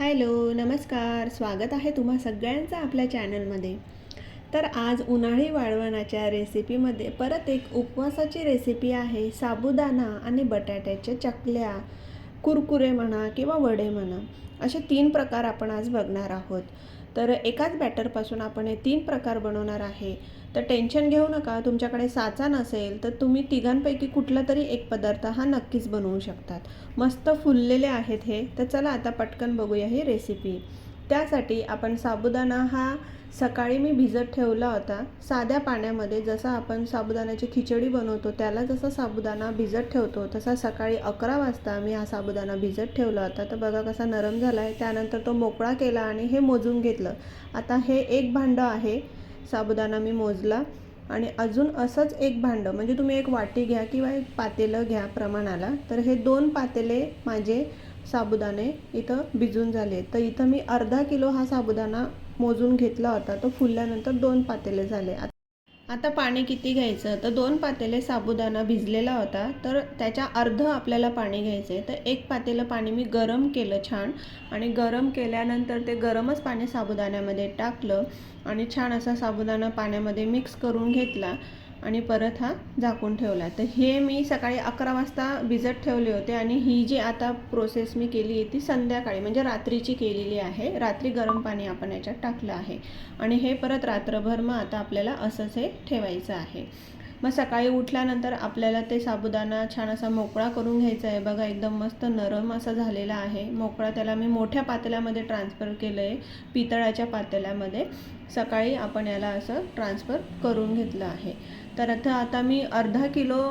Hello नमस्कार. स्वागत आहे तुम्हा सगळ्यांचं आपल्या चॅनलमध्ये. तर आज उन्हाळी वाळवणाच्या रेसिपीमध्ये परत एक उपवासाची रेसिपी आहे. साबुदाणा आणि बटाट्याच्या चकल्या कुरकुरे म्हणा किंवा वडे म्हणा असे तीन प्रकार आपण आज बघणार आहोत. तर एकाच बॅटरपासून आपण हे तीन प्रकार बनवणार आहे. तर टेन्शन घेऊ नका तुमच्याकडे साचा नसेल तर तुम्ही तिघांपैकी कुठला तरी एक पदार्थ हा नक्कीच बनवू शकतात. मस्त फुललेले आहेत हे तर चला आता पटकन बघूया ही रेसिपी त्यासाठी आपण साबुदाणा हा सकाळी मी भिजत ठेवला होता. साध्या पाण्यामध्ये जसा आपण साबुदाण्याची खिचडी बनवतो त्याला जसा साबुदाणा भिजत ठेवतो तसा सकाळी अकरा वाजता मी हा साबुदाणा भिजत ठेवला होता. तर बघा कसा नरम झाला आहे त्यानंतर तो मोकळा केला आणि हे मोजून घेतलं. आता हे एक भांडं आहे. साबुदाणा मी मोजला आणि अजून असंच एक भांडं. म्हणजे तुम्ही एक वाटी घ्या किंवा एक पातेलं घ्या प्रमाणाला. तर हे दोन पातेले माझे साबुदाणे इथं भिजून झाले तर इथं मी अर्धा किलो हा साबुदाणा मोजून घेतला होता. तो फुलल्यानंतर दोन पातेले झाले. आता पाणी किती घ्यायचं? तर दोन पातेले साबुदाणा भिजलेला होता. तर त्याच्या अर्ध आपल्याला पाणी घ्यायचं आहे तर एक पातेलं पाणी मी गरम केलं छान. आणि गरम केल्यानंतर ते गरमच पाणी साबुदाण्यामध्ये टाकलं. आणि छान असा साबुदाणा पाण्यामध्ये मिक्स करून घेतला. आणि परत हा झाकून ठेवला. तर हे मी सकाळी अकरा वाजता भिजत ठेवले होते आणि ही जी आता प्रोसेस मी केली आहे ती संध्याकाळी म्हणजे रात्रीची केलेली आहे. रात्री गरम पाणी आपण याच्यात टाकलं आहे. आणि हे परत रात्रभर मग आता आपल्याला असंच हे ठेवायचं आहे. मग सकाळी उठल्यानंतर आपल्याला ते साबुदाणा छान असा मोकळा करून घ्यायचा आहे. बघा एकदम मस्त नरम असा झालेला आहे. मोकळा त्याला मी मोठ्या पातेल्यामध्ये ट्रान्सफर केलं आहे पितळाच्या पातेल्यामध्ये. सकाळी आपण याला असं ट्रान्सफर करून घेतलं आहे. तर आता आता मी अर्धा किलो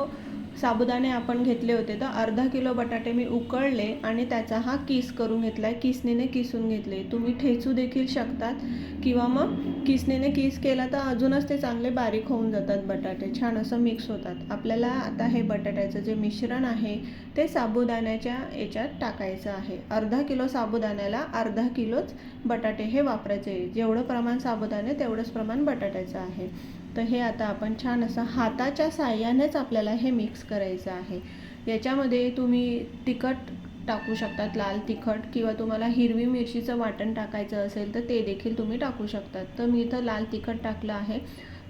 साबुदाणे आपण घेतले होते. तर अर्धा किलो बटाटे मी उकळले आणि त्याचा हा किस करून घेतला आहे किसनीने किसून घेतले. तुम्ही ठेचू देखील शकतात. किंवा मग किसनीने किस केला तर अजूनच ते चांगले बारीक होऊन जातात बटाटे. छान असं मिक्स होतात. आपल्याला आता हे बटाट्याचं जे मिश्रण आहे ते साबुदाण्याच्या याच्यात टाकायचं आहे. अर्धा किलो साबुदाण्याला अर्धा किलोच बटाटे हे वापरायचे. जेवढं प्रमाण साबुदाणे तेवढंच प्रमाण बटाट्याचं आहे. तर हे आता आपण छान असं हाताच्या साह्यानेच आपल्याला हे मिक्स करायचं आहे. याच्यामध्ये तुम्ही तिखट टाकू शकतात लाल तिखट किंवा तुम्हाला हिरवी मिरचीचं वाटण टाकायचं असेल तर ते देखील तुम्ही टाकू शकतात. तर मी इथं लाल तिखट टाकलं आहे.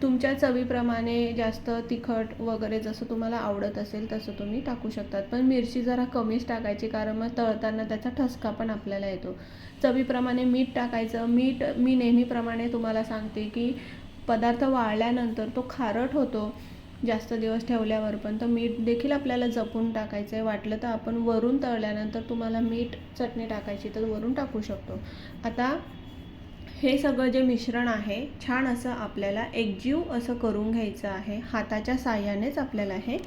तुमच्या चवीप्रमाणे जास्त तिखट वगैरे जसं तुम्हाला आवडत असेल तसं तुम्ही टाकू शकतात. पण मिरची जरा कमीच टाकायची कारण मग तळताना त्याचा ठसका पण आपल्याला येतो. चवीप्रमाणे मीठ टाकायचं. मीठ मी नेहमीप्रमाणे तुम्हाला सांगते की पदार्थ वाळल्यानंतर तो खारट होतो जास्त दिवस ठेवल्यावर पण. तर मीठ देखील आपल्याला जपून टाकायचं आहे वाटलं तर आपण वरून तळल्यानंतर तुम्हाला मीठ चटणी टाकायची तर वरून टाकू शकतो. आता हे सगळं जे मिश्रण आहे छान असं आपल्याला एकजीव असं करून घ्यायचं आहे. हाताच्या साह्यानेच आपल्याला हे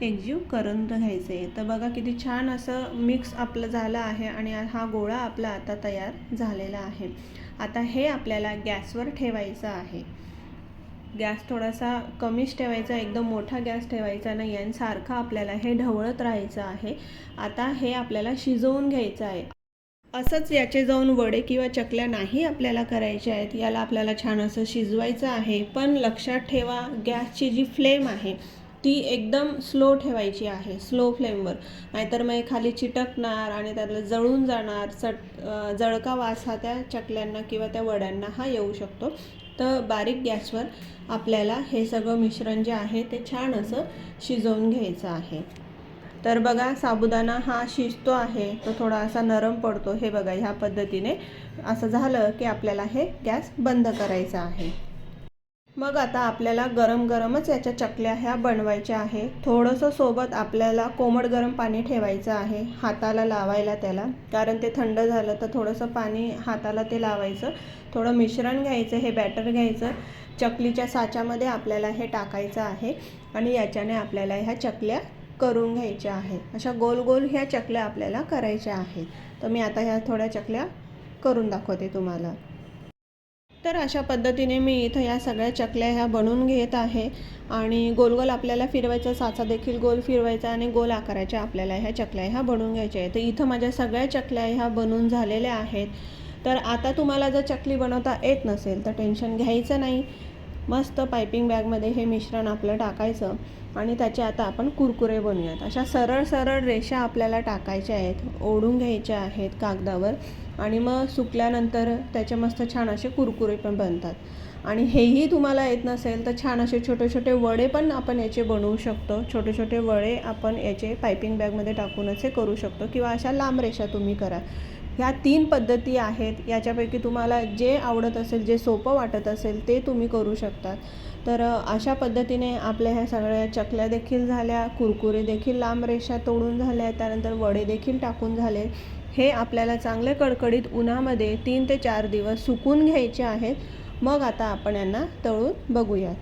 एकजीव करून घ्यायचं आहे तर बघा किती छान असं मिक्स आपलं झालं आहे आणि हा गोळा आपला आता तयार झालेला आहे. आता हे आपल्याला गॅसवर ठेवायचं आहे. गॅस थोडासा कमीच ठेवायचा एकदम मोठा गॅस ठेवायचा नाही आणि सारखा आपल्याला हे ढवळत राहायचं आहे. आता हे आपल्याला शिजवून घ्यायचं आहे. असंच याचे जाऊन वडे किंवा चकल्या नाही आपल्याला करायच्या आहेत याला आपल्याला छान असं शिजवायचं आहे. पण लक्षात ठेवा गॅसची जी फ्लेम आहे ती एकदम स्लो ठेवायची आहे स्लो फ्लेमवर. नाहीतर मग खाली चिटकणार आणि त्यातलं जळून जाणार चट जळका वास हा त्या चकल्यांना किंवा त्या वड्यांना हा येऊ शकतो. तर बारीक गॅसवर आपल्याला हे सगळं मिश्रण जे आहे ते छान असं शिजवून घ्यायचं आहे. तर बघा साबुदाणा हा शिजतो आहे. तो थोडा असा नरम पडतो. हे बघा ह्या पद्धतीने असं झालं की आपल्याला हे गॅस बंद करायचा आहे. मग आता आपल्याला गरम गरमच याच्या चकल्या ह्या बनवायच्या आहे. थोडंसं सोबत आपल्याला कोमट गरम पाणी ठेवायचं आहे हाताला लावायला त्याला. कारण ते थंड झालं तर थोडंसं पाणी हाताला ते लावायचं. थोडं मिश्रण घ्यायचं हे बॅटर घ्यायचं. चकलीच्या साच्यामध्ये आपल्याला हे टाकायचं आहे आणि याच्याने आपल्याला ह्या चकल्या करून घ्यायच्या आहेत अशा गोल गोल ह्या चकल्या आपल्याला करायच्या आहेत. तर मी आता ह्या थोड्या चकल्या करून दाखवते तुम्हाला. तर अशा पद्धतीने मी इथं या सगळ्या चकल्या ह्या बनवून घेत आहे. आणि गोल गोल आपल्याला फिरवायचा साचा देखील गोल फिरवायचा आणि गोल आकाराच्या आपल्याला ह्या चकल्या ह्या बनवून घ्यायच्या आहेत. तर इथं माझ्या सगळ्या चकल्या ह्या बनवून झालेल्या आहेत. तर आता तुम्हाला जर चकली बनवता येत नसेल तर टेन्शन घ्यायचं नाही. मस्त पायपिंग बॅगमध्ये हे मिश्रण आपलं टाकायचं आणि त्याचे आता आपण कुरकुरे बनवूयात. अशा सरळ सरळ रेषा आपल्याला टाकायच्या आहेत ओढून घ्यायच्या आहेत कागदावर. आणि मग सुकल्यानंतर त्याचे मस्त छान असे कुरकुरे पण बनतात. आणि हेही तुम्हाला येत नसेल तर छान असे छोटे छोटे वडे पण आपण याचे बनवू शकतो. छोटे छोटे वडे आपण याचे पायपिंग बॅगमध्ये टाकून असे करू शकतो किंवा अशा लांब रेषा तुम्ही करा. ह्या तीन पद्धती आहेत. याच्यापैकी तुम्हाला जे आवडत असेल जे सोपं वाटत असेल ते तुम्ही करू शकता. तर अशा पद्धतीने आपल्या ह्या सगळ्या चकल्या देखील झाल्या कुरकुरे देखील लांब रेषा तोडून झाल्या त्यानंतर वडे देखील टाकून झाले. हे आपल्याला चांगले कडकडीत उन्हामध्ये तीन ते चार दिवस सुकून घ्यायचे आहेत. मग आता आपण यांना तळून बघूयात.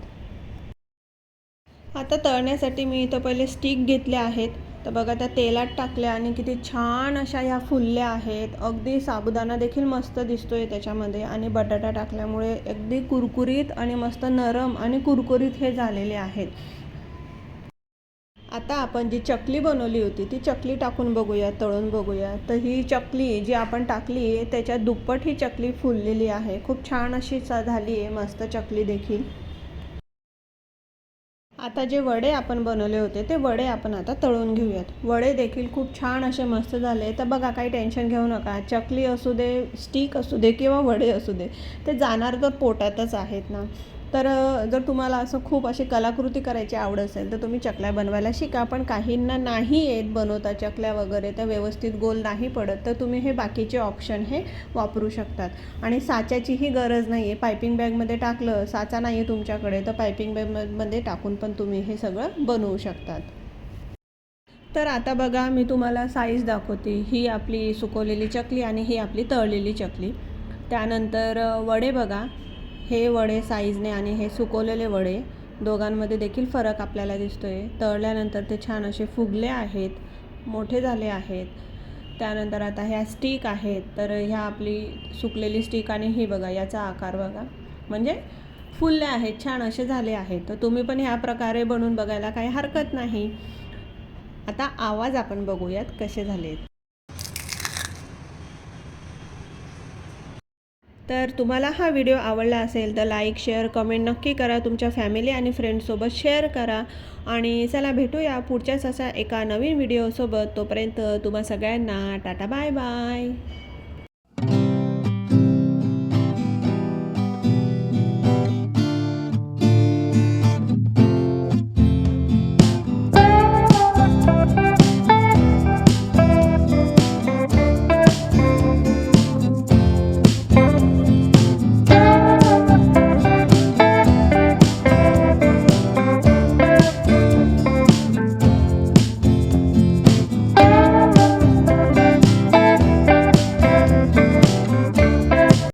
आता तळण्यासाठी मी इथं पहिले स्टिक घेतले आहेत. तर बघा त्या तेलात टाकल्या आणि किती छान अशा ह्या फुलल्या आहेत. अगदी साबुदाणा देखील मस्त दिसतोय त्याच्यामध्ये आणि बटाटा टाकल्यामुळे अगदी कुरकुरीत आणि मस्त नरम आणि कुरकुरीत हे झालेले आहेत. आता आपण जी चकली बनवली होती ती चकली टाकून बघूया तळून बघूया. तर ही चकली जी आपण टाकली त्याच्या दुप्पट ही चकली फुललेली आहे. खूप छान अशी चा- झाली आहे मस्त चकली देखील. आता जे वडे आपण बनवले होते ते वडे आपण आता तळून घेऊयात. वडे देखील खूप छान असे मस्त झाले तर बघा काही टेन्शन घेऊ नका. चकली असू दे स्टिक असू दे किंवा वडे असू दे ते जाणार तर पोटातच आहेत ना. तर जर तुम्हाला असं खूप अशी कलाकृती करायची आवड असेल तर तुम्ही चकल्या बनवायला शिका. पण काहींना नाही येत बनवता चकल्या वगैरे तर व्यवस्थित गोल नाही पडत तर तुम्ही हे बाकीचे ऑप्शन हे वापरू शकतात. आणि साच्याचीही गरज नाही आहे पायपिंग बॅगमध्ये टाकलं साचा नाही आहे तुमच्याकडे तर पायपिंग बॅगमध्ये टाकून पण तुम्ही हे सगळं बनवू शकतात. तर आता बघा मी तुम्हाला साईज दाखवते. ही आपली सुकवलेली चकली आणि ही आपली तळलेली चकली. त्यानंतर वडे बघा. हे वडे साईजने आणि हे सुकवलेले वडे दोघांमध्ये देखील फरक आपल्याला दिसतो आहे तळल्यानंतर ते छान असे फुगले आहेत मोठे झाले आहेत. त्यानंतर आता ह्या स्टिक आहेत. तर ह्या आपली सुकलेली स्टिक आणि ही बघा याचा आकार बघा. म्हणजे फुलले आहेत छान असे झाले आहेत. तर तुम्ही पण ह्या प्रकारे बनवून बघायला काही हरकत नाही. आता आवाज आपण बघूयात कसे झालेत. तर तुम्हाला हा व्हिडिओ आवडला असेल तर लाईक शेअर कमेंट नक्की करा. तुमच्या फॅमिली आणि फ्रेंड्ससोबत शेअर करा. आणि चला भेटूया पुढच्याच असा एका नवीन व्हिडिओसोबत तोपर्यंत तुम्हा सगळ्यांना टाटा बाय बाय